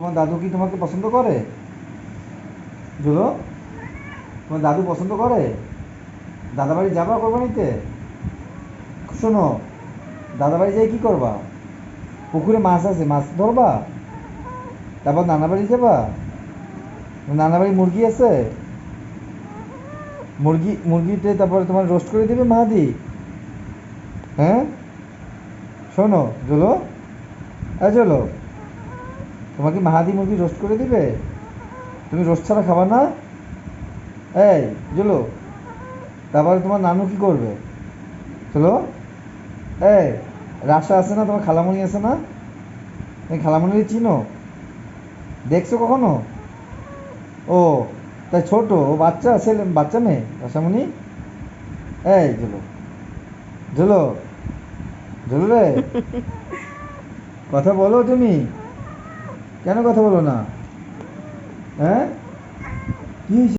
তোমার দাদু কি তোমাকে পছন্দ করে? জুলো তোমার দাদু পছন্দ করে? দাদা বাড়ি যাবা কোরবানিতে? শোনো দাদা বাড়ি যাই কি করবা? পুকুরে মাছ আছে, মাছ ধরবা? তারপর নানা বাড়ি যাবা? নানা বাড়ি মুরগি আছে? মুরগি, মুরগিতে তারপরে তোমার রোস্ট করে দেবে মাহাদি। হ্যাঁ? শোনো জুলো হ্যাঁ চলো তোমাকে মাহাদি মুরগি রোস্ট করে দিবে? তুমি রোস্ট ছাড়া খাবা না? এই জুলো তারপরে তোমার নানু কি করবে? চলো এই রাসা আছে না? তোমার খালামণি আছে না? তুমি খালামণি চিনো? দেখছ কখনো? ও তাই ছোট ও বাচ্চা ছেলে বাচ্চা মেয়ে রাসামণি এই জুলো জুলো জুলো রে কথা বলো তুমি কেন কথা বলো না? হ্যাঁ? কি হয়েছে?